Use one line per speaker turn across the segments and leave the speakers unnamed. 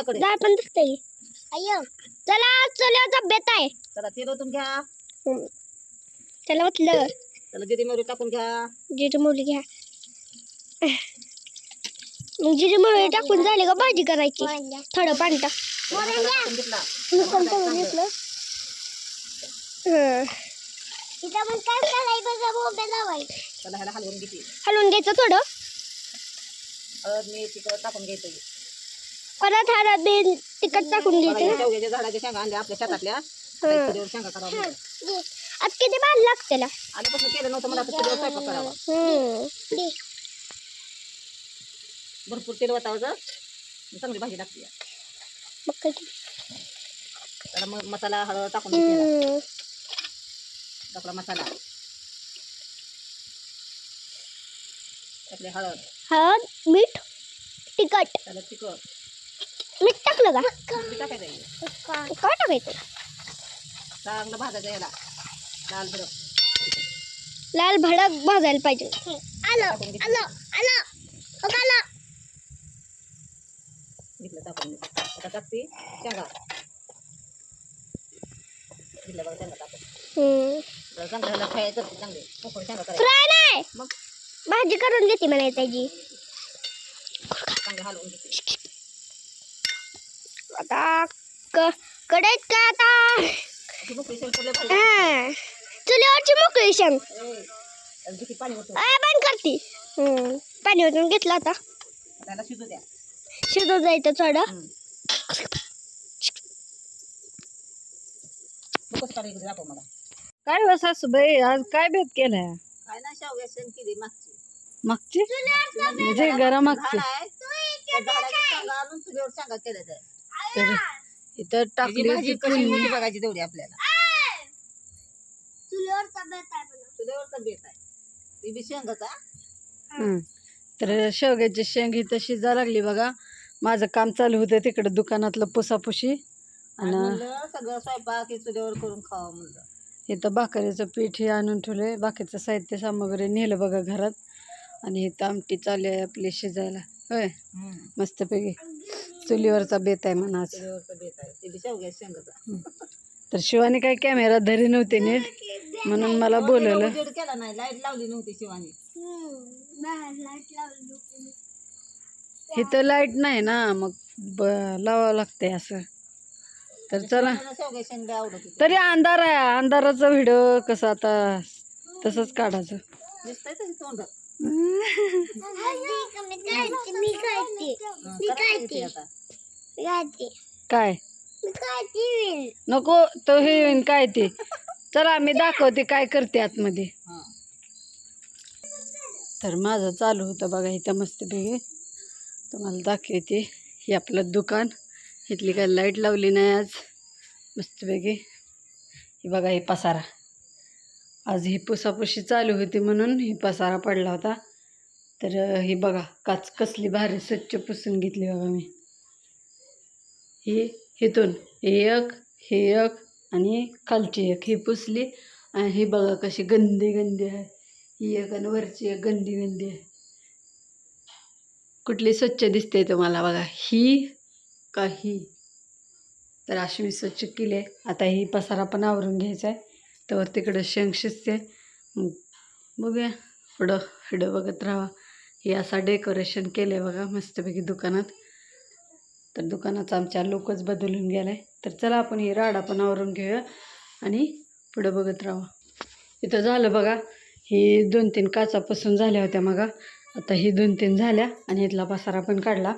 माझ्याकडे.
जाळ पण दिसतंय अय्यो चला चला तब्येत आहे.
चला ओतून घ्या.
चला म्हटलं
चला जिरी मोहरी टाकून घ्या.
जिरे मोहरी घ्या. मग जिरे मोहरी टाकून झाले का भाजी करायची? थोडं पाणी टाक
घेतला
मी
हलवून
घ्यायचं थोडं.
मीठ तिखट टाकून घ्यायचं
परत हळद बिन तिखट टाकून
शेवग्याच्या झाडाच्या शेंगा आणल्या आपल्या शेतातल्या.
हं.
चुलीवर शेंगा करावं
आज किती भारी लागते
केलं नव्हतं मला आता चुलीवर स्वयंपाक करावा.
हं.
भरपूर तेल वाटावं चांगली भाजी लागते.
मग.
त्याला मसाला हळद टाकून
हं.
टाकला मसाला. हळद.
हळद मीठ तिखट.
त्याला तिखट.
टाकलं का. काय टाकायचं?
चांगलं भाजायचं याला. लाल भडक
लाल भडक भाजायला पाहिजे. आलं. आलं आलं. बघ आलं
घेतलं टाकून आता टाकते. शेंगा. घेतलं बघा शेंगा टाकून.
हं.
जरा चांगलं ह्याला फ्राय करते चांगले. मोकळी शेंगा करायची.
फ्राय नाही.
मग?
भाजी करून देते म्हणायची
चांगलं हलवून घेते.
आता क कढईत का आता. चुलीवरची मोकळी शेंग.
पाणी
करते. पाणी ओतून घेतलं आता.
त्याला शिजू द्या
शिजू जायचं थोडं.
काय हो सासूबाई आज काय बेत केलाय?
काय नाही शेवग्या शेंग केली मागची?
मागची म्हणजे घरा मागची.
झाड आहे त्या झाडाच्या शेंगा आणून चुलीवर शेंगा केल्या त्या
तर इथं टाकली
भाजी
होती
बघायची तेवढी आपल्याला. चुलीवरचा बेत आहे ती बी शेंगाचा.
हं. तर शेवग्याची शेंग ही तशी जा लागली बघा. माझं काम चालू होतं तिकडं दुकानातलं पुसापुशी.
आणि
आणि
म्हणलं सगळं स्वयंपाक हे चुलीवर करून खावं म्हणलं.
इथं भाकरीचं पीठ हे आणून ठेवलंय. बाकीचं साहित्य सामग्री नेलं बघा घरात. आणि इथं आमटी चालू आहे आपली शिजायला. होय? मस्तपैकी. चुलीवरचा बेत आहे म्हणा आज.
चुलीवरचा बेत आहे. ते बी शेवग्या शेंगाचा
तर शिवानी काय कॅमेरा धरी नव्हते नीट. म्हणून मला बोलवलं.
उजेड केला नाही. लाइट लावली नव्हती शिवानी.
इथं लाइट नाही ना मग ब लावावं लागतंय असं. तर चला.
मला शेवग्या शेंगा आवडत होती
तरी अंधार आहे. अंधाराचा व्हिडिओ कसं आता तसंच काढायचं.
दिसतंय तशी तोंड
मी
करा किती आता.
काय?
मी
नको तो हे काय ते? चला मी दाखवते काय करते आतमध्ये. तर माझं चालू होतं बघा इथं मस्तपैकी तुम्हाला दाखवते हे आपलं दुकान. इथली काय लाइट लावली नाही आज. मस्तपैकी हे बघा हे पसारा. आज ही पुसापुशी चालू होती म्हणून ही पसारा पडला होता. तर ही बघा काच कसली भारी स्वच्छ पुसून घेतली बघा मी. ही हिथून एक हे एक आणि खालची एक. ही पुसली आणि ही बघा कशी गंदी गंदी आहे. ही एक आणि वरची एक गंदी गंदी आहे. कुठली स्वच्छ दिसते तुम्हाला बघा. ही का ही तर अशी मी स्वच्छ केली आहे. आता ही पसारा पण आवरून घ्यायचा आहे. तर तिकडं शेंग शिजते. बघूया. पुढं पुढं बघत राहा. हे असा डेकोरेशन केलं आहे बघा. मस्तपैकी दुकानात. तर दुकानाचा आमच्या लोकच बदलून गेला आहे तर चला आपण ही राडा पण आवरून घेऊया आणि पुढं बघत राहा. इथं झालं बघा ही दोन तीन काचापासून झाल्या होत्या मग. आता ही दोन तीन झाल्या आणि इथला पसारा पण काढला.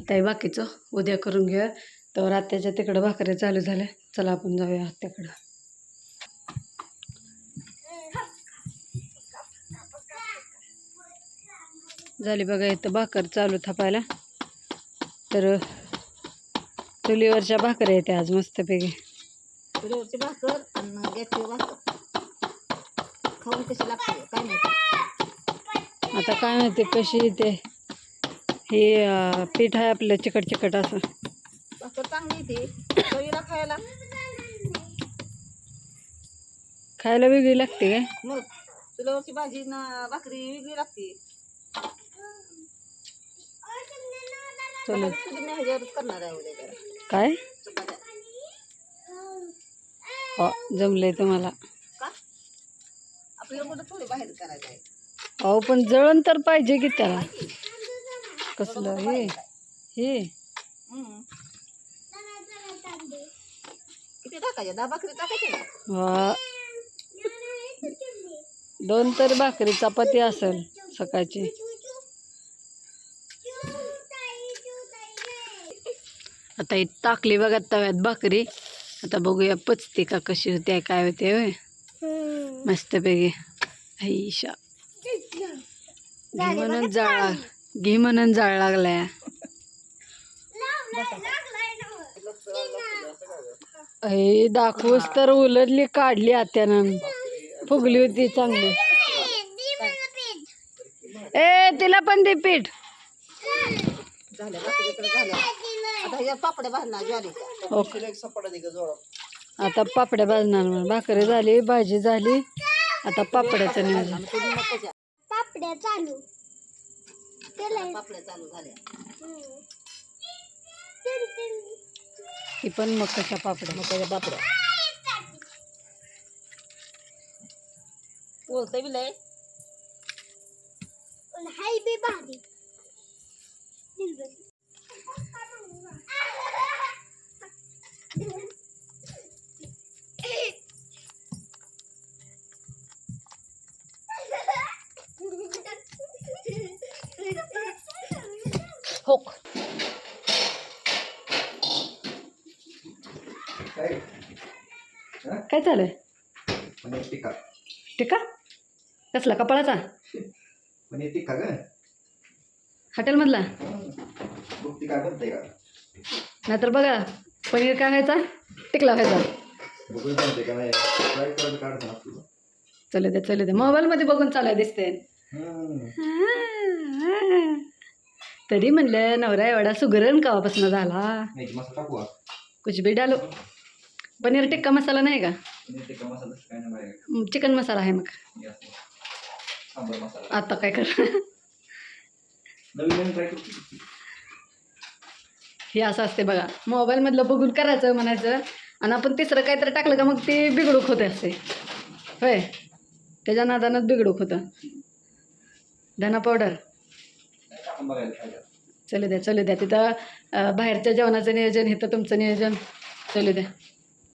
आता हे बाकीचं उद्या करून घेऊया. तर आत्याच्या तिकडं भाकऱ्या चालू झाल्या. चला आपण जाऊया आत्याकडं. झाली बघा इथं भाकर चालू थापायला. तर चुलीवरच्या भाकऱ्या येते आज मस्तपैकी.
चुलीवरची भाकर आणि गॅसची भाकर. खाऊन कशी लागते काय माहिती?
आता काय माहिती कशी येते. हे पीठ आहे आपलं चिकट चिकट असं.
भाकर चांगली येते. चवीला खायला.
खायला वेगळी लागते काय?
मग चुलीवरची भाजी ना भाकरी वेगळी लागते.
चला. काय? हो जमलंय तुम्हाला. अहो पण जळण तर पाहिजे की त्याला. कसलं हे? हे? दोन तर भाकरी चपाती असेल सकाळची. आता ही टाकली बघा तव्यात भाकरी. आता बघूया पचते का कशी होते काय होते होय. मस्तपैकी. आईशा. घी म्हणून जाळ घी म्हणून जाळ लागलाय. दाखवूच तर उलटली काढली आत्यानं. फुगली होती चांगली. ए तिला पण दे पीठ.
आता पापड्या भाजणार ज्वारीच्या
ओके. आता पापड्या भाजणार म्हणून भाकरी झाली भाजी झाली आता पापड्याचं नियोजन.
आणि
पापड्या चालू.
पापड्या चालू झाल्या.
ही पण मकाच्या पापड्या?
मकाच्या पापड्या? बोलतंय बी लय.
हाय बी भारी.
हो काय
टिक्का
टिका कसला कपाळाचा
ग
हॉटेलमधला
का
नाहीतर बघा पनीर काय व्हायचा टिकला व्हायचा
बघून बनते का नाही. ट्राय करायचं काढतो ना तुला
चलू दे चलू दे. मोबाईलमध्ये बघून चालाय दिसते तरी म्हणलं नवरा एवढा सुगरण कावापासून झाला.
नाही मसाला टाकू का?
कुछ भी डालो पनीर टिक्का मसाला नाही का चिकन मसाला आहे मग. आता काय कर? हे असं असते बघा. मोबाईलमधलं बघून करायचं म्हणायचं. आणि आपण तिसरं काहीतरी टाकलं का मग ते बिघडूक होते असते होय? त्याच्या नादानं बिघडूक होतं धना पावडर
आपण बघायला पाहिजे.
चलू द्या चलू द्या. तिथं अं, बाहेरच्या जेवणाचं नियोजन इथं तुमचं नियोजन. चलू द्या.